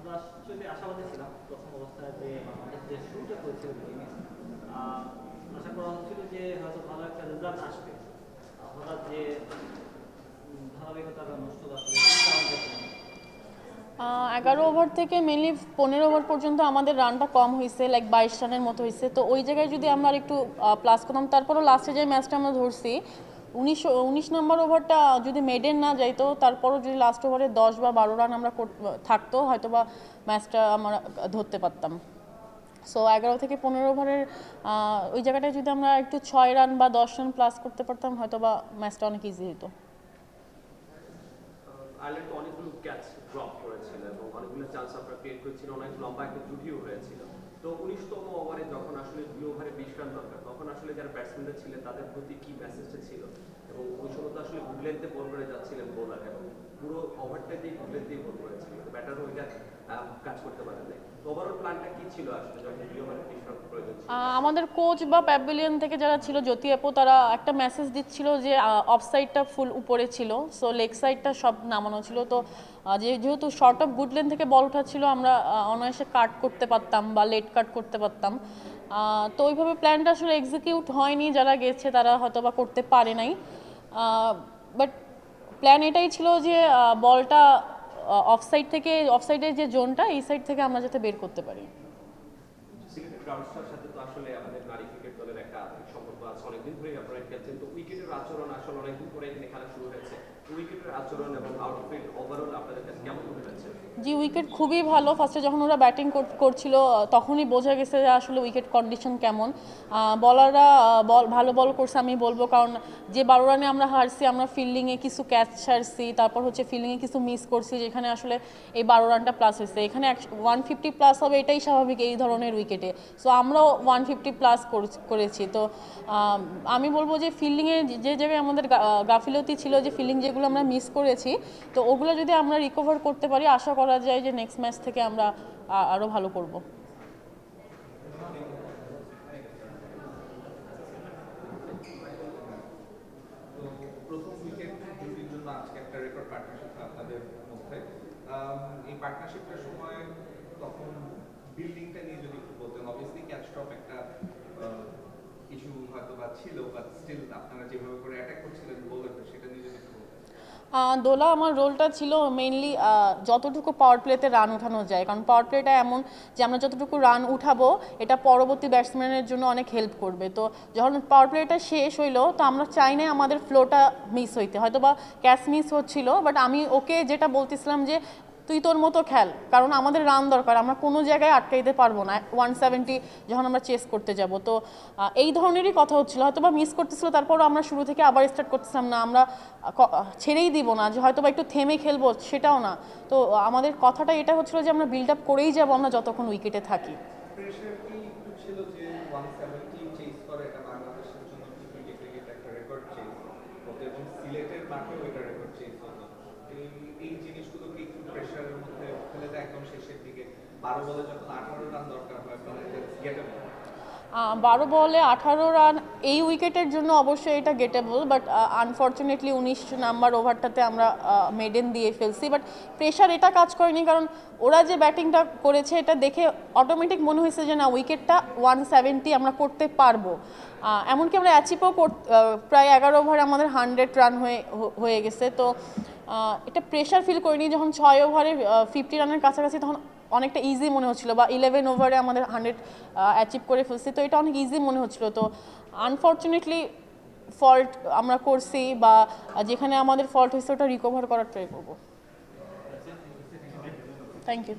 আমরা আশাবাদী ছিলাম প্রথম বাংলাদেশ যে শুরুটা আশা করা হচ্ছিল যে হয়তো ভালো একটা রেজাল্ট আসবে। হঠাৎ যে নষ্ট এগারো ওভার থেকে মেনলি পনেরো ওভার পর্যন্ত আমাদের রানটা কম হয়েছে লাইক বাইশ রানের মতো হয়েছে। তো ওই জায়গায় যদি আমরা একটু প্লাস করতাম, তারপরও লাস্টে যে ম্যাচটা আমরা ধরছি উনিশ উনিশ নম্বর ওভারটা যদি মেডেন না যাইতো, তারপরও যদি লাস্ট ওভারে দশ বা বারো রান আমরা থাকতো হয়তো বা ম্যাচটা আমরা ধরতে পারতাম। সো এগারো থেকে পনেরো ওভারের ওই জায়গাটায় যদি আমরা একটু ছয় রান বা দশ রান প্লাস করতে পারতাম হয়তো বা ম্যাচটা অনেক ইজি হতো অনেকগুলো ক্যাচ ড্রপ করেছিল এবং অনেকগুলো চান্স আপনারা করেছিল, অনেক লম্বা একটা জুটিও হয়েছিল। তো উনিশতম ওভারে যখন আসলে দুই ওভারে বিশ রান দরকার, তখন আসলে যারা ব্যাটসম্যানরা ছিলেন, তাদের প্রতি কি মেসেজটা ছিল? এবং ওই সময় তো আসলে গুগলেনতে বল করে যাচ্ছিলেন বোলার এবং পুরো ওভারটা দিয়ে গুগলেনতেই বল করেছিল। ব্যাটারও ওইটা কাজ করতে পারেন নাই ওভারঅল প্ল্যানটা কি ছিল আসলে যখন দুই ওভারে বিশ রান প্রয়োজন ছিল আহ, আমাদের কোচ বা প্যাভিলিয়ন থেকে যারা ছিল, জ্যোতি অ্যাপো তারা একটা মেসেজ দিচ্ছিল যে অফ সাইডটা ফুল উপরে ছিল। সো লেগ সাইডটা সব নামানো ছিল। তো যেহেতু শর্ট অফ গুড লেন থেকে বল উঠাচ্ছিল আমরা অনায়াসে কাট করতে পারতাম বা লেট কাট করতে পারতাম। তো ওইভাবে প্ল্যানটা আসলে এক্সিকিউট হয়নি। যারা গেছে, তারা হয়তো বা করতে পারে নাই। বাট প্ল্যান এটাই ছিল যে বলটা অফ সাইড থেকে অফ সাইডের যে জোনটা এই সাইড থেকে আমরা যাতে বের করতে পারি। আসলে আমাদের নারী ক্রিকেট দলের একটা আর্থিক সম্পর্ক আছে। অনেকদিন ধরেই আপনারা খেলছেন। তো উইকেটের আচরণ আসলে অনেকদিন পরে এখানে খেলা শুরু হয়েছে। উইকেটের আচরণ এবং আউটফিল্ড ওভারঅল আপনাদের কাছে কেমন মনে হচ্ছে? জি উইকেট খুবই ভালো। ফার্স্টে যখন ওরা ব্যাটিং করছিল তখনই বোঝা গেছে যে আসলে উইকেট কন্ডিশন কেমন। বলাররা বল, ভালো বল করছে আমি বলব, কারণ যে বারো রানে আমরা হারছি, আমরা ফিল্ডিংয়ে কিছু ক্যাচ ছাড়ছি, তারপর হচ্ছে ফিল্ডিংয়ে কিছু মিস করছি, যেখানে আসলে এই বারো রানটা প্লাস হয়েছে। এখানে ওয়ান ফিফটি প্লাস হবে, এটাই স্বাভাবিক এই ধরনের উইকেটে সো আমরাও ওয়ান ফিফটি প্লাস করেছি তো, আমি বলব যে ফিল্ডিংয়ে যে জায়গায় আমাদের গাফিলতি ছিল যে ফিল্ডিং যেগুলো আমরা মিস করেছি, তো ওগুলো যদি আমরা রিকভার করতে পারি, আশা করা যায় যে নেক্সট ম্যাচ থেকে আমরা আ- আরও ভালো করব। এই পার্টনারশিপটার সময় তখন নিয়ে যদি একটু বলতেন একটা হয়তো বা ছিল বাট স্টিল আপনারা যেভাবে করে অ্যাটাক করছিলেন বোলারদের সেটা নিয়ে যদি দোলা, আমার রোলটা ছিল মেনলি যতটুকু পাওয়ার প্লেতে রান উঠানো যায়। কারণ পাওয়ার প্লেটা এমন যে আমরা যতটুকু রান উঠাবো, এটা পরবর্তী ব্যাটসম্যানের জন্য অনেক হেল্প করবে। তো যখন পাওয়ার প্লেটা শেষ হইল, তো আমরা চাই না আমাদের ফ্লোটা মিস হইতে। হয়তো বা ক্যাশ মিস হচ্ছিল বাট আমি ওকে যেটা বলতেছিলাম যে তুই তোর মতো খেল, কারণ আমাদের রান দরকার, আমরা কোনো জায়গায় আটকাইতে পারব না ওয়ান সেভেন্টি যখন আমরা চেস করতে যাব। তো এই ধরনেরই কথা হচ্ছিল হয়তো বা মিস করতেছিল, তারপরও আমরা শুরু থেকে আবার স্টার্ট করতেছিলাম না, আমরা ছেড়েই দিব না, যে হয়তো বা একটু থেমে খেলব, সেটাও না। তো, আমাদের কথাটা এটা হচ্ছিল যে আমরা বিল্ড আপ করেই যাব, আমরা যতক্ষণ উইকেটে থাকি। এই জিনিসগুলো প্রেশারের মধ্যে ফেলে দেয় একদম শেষের দিকে। বারো বলে যখন আঠারো রান দরকার হয় আহ, বারো বলে আঠারো রান এই উইকেটের জন্য অবশ্যই এটা গেটেবল বাট আনফর্চুনেটলি উনিশ নাম্বার ওভারটাতে আমরা মেডেন দিয়ে ফেলছি। বাট প্রেশার এটা কাজ করেনি কারণ ওরা যে ব্যাটিংটা করেছে এটা দেখে অটোমেটিক মনে হয়েছে যে না উইকেটটা ওয়ান সেভেন্টি আমরা করতে পারব। এমনকি আমরা অ্যাচিভও প্রায় এগারো ওভারে আমাদের হান্ড্রেড রান হয়ে হয়ে গেছে। তো এটা প্রেশার ফিল করিনি। যখন ছয় ওভারে ফিফটি রানের কাছাকাছি তখন অনেকটা ইজি মনে হচ্ছিল বা ইলেভেন ওভারে আমাদের হান্ড্রেড অ্যাচিভ করে ফেলছি। তো এটা অনেক ইজি মনে হচ্ছিল। তো আনফর্চুনেটলি ফল্ট আমরা করছি বা যেখানে আমাদের ফল্ট হয়েছে, ওটা রিকভার করার ট্রাই করব। Thank you